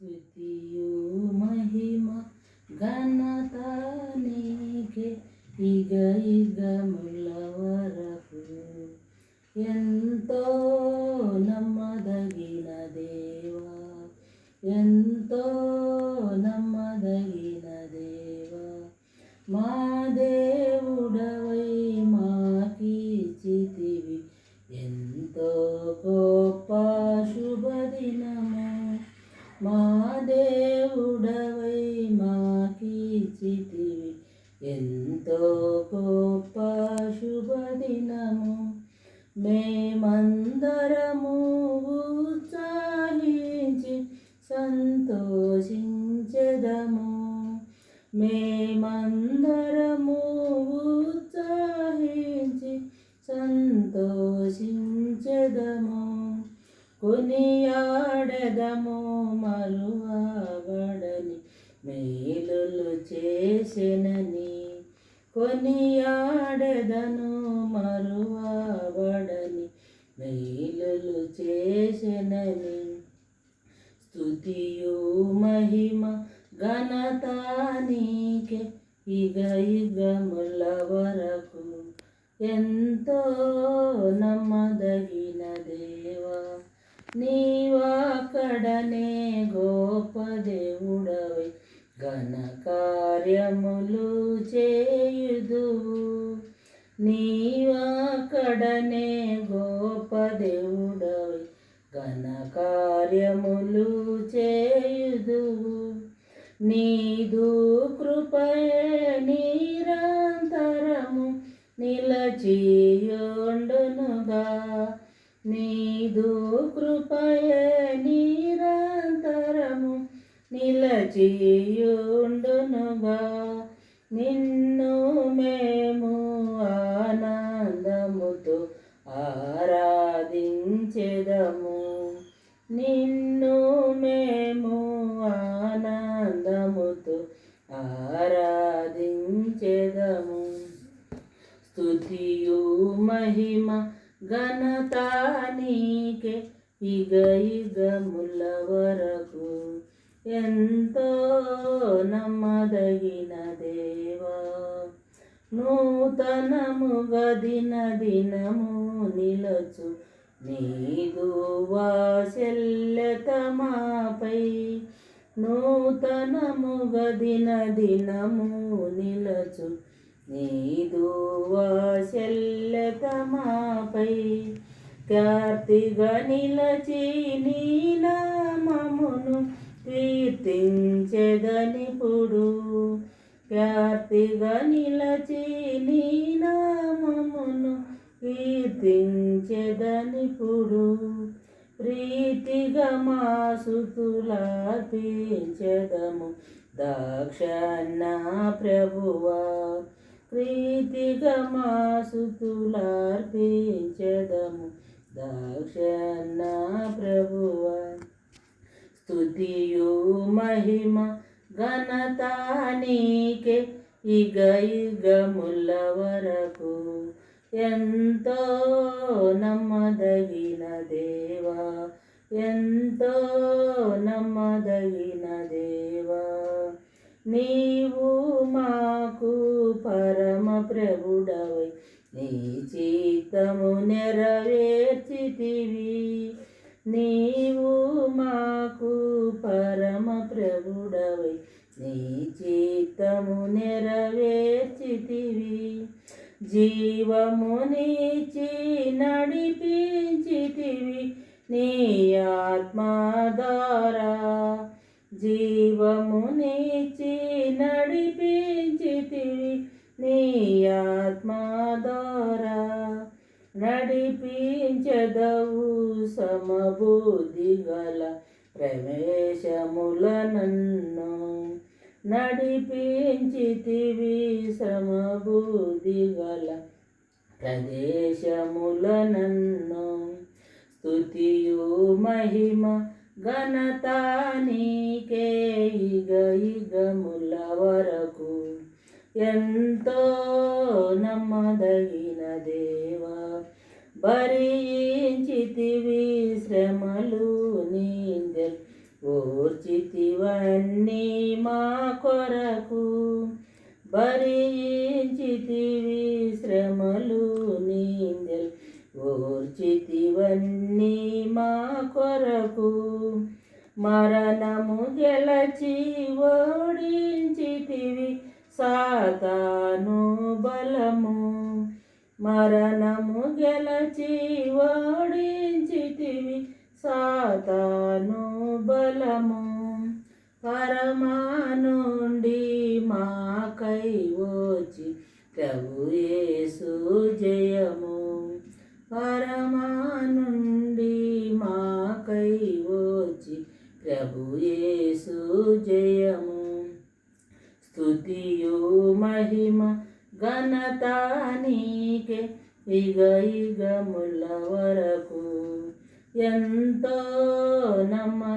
స్థుతియు మహిమ ఘనత నీకే ఇగ ఇగముల వరకు ఎంతో గొప్ప శుభదినము మేమందరము ఉత్సాహించి సంతోషించదము. మేమందరము ఉత్సాహించి సంతోషించదము. కొనియాడదము మరువబడని మేలులు చేసినని కొనియాడెదను మరువబడని మేలులు చేసినని. స్థుతియు మహిమ ఘనత నీకే ఇగ ఇగముల వరకు ఎంతో నమ్మదగిన దేవా నీవాకడనే గోప దేవుడవై ఘన కార్యములు చే నీవాకడనే గోపదేవుడవి ఘన కార్యములు చేయుదువు. నీదు కృపయే నిరంతరము నిలచియుండునుగా. నీదు కృపయే నిరంతరము నిలచియుండునుగా. నిన్ను మే ఆరాధించెదము. స్థుతియు మహిమ ఘనత నీకే ఇగ ఇగముల వరకు. ఎంతో నమ్మదగిన దేవా నూతనముగా దిన దినము నిలచు. నీదు వాసెల్లెతమాపై నూతనముగా దిన దినము నిలచు. నీదు వాసెల్లెతమాపై కార్తిగా నిలచి నీ నామమును కీర్తించెదనిపుడు కార్తిగా నిలచి నీ నామమును కీర్తించెదనిపుడు ప్రీతిగా మాసుతులార్పించెదము. దాక్షణ ప్రభువా ప్రీతిగా మాసుతులార్పించెదము. దాక్షణ ప్రభువా స్తుతియు మహిమ ఘనత నీకే ఇగ ఇగముల వరకు ఎంతో నమ్మదగిన దేవా ఎంతో నమ్మదగిన దేవా. నీవు మాకు పరమ ప్రభుడవై నీ చిత్తము నెరవేర్చితివి. నీవు మాకు పరమ ప్రభుడవై నీ చిత్తము నెరవేర్చితివి. జీవమునిచి నడిపించితివి నీ ఆత్మ ద్వారా. జీవమునిచి నడిపించితివి నీ ఆత్మ ద్వారా. నడిపించదవు సమబుద్ధి గల ప్రవేశముల నన్ను నడిపించితివి సమబుద్ధి గల ప్రదేశముల నన్ను స్థుతియు మహిమ ఘనత నీకే ఇగ ఇగముల వరకు. ఎంతో నమ్మదగిన దేవా భరించితివి శ్రమలు నిందెల్ ఓర్చితివన్నీ మా కొరకు భరించితివి శ్రమలు నిందెలు. ఓర్చితివన్నీ మా కొరకు మరణము గెలచి ఓడించితివి సాతాను బలము. మరణము గెలచి ఓడించితివి సాతాను బలము పరమా నుండి మాకై వచ్చి ప్రభు యేసు జయము. పరమా నుండి మాకై వచ్చి ప్రభు యేసు జయము. స్తుతియు మహిమ ఘనత నీకే ఇగ ఇగముల వరకు ఎంతో నమ్మదగిన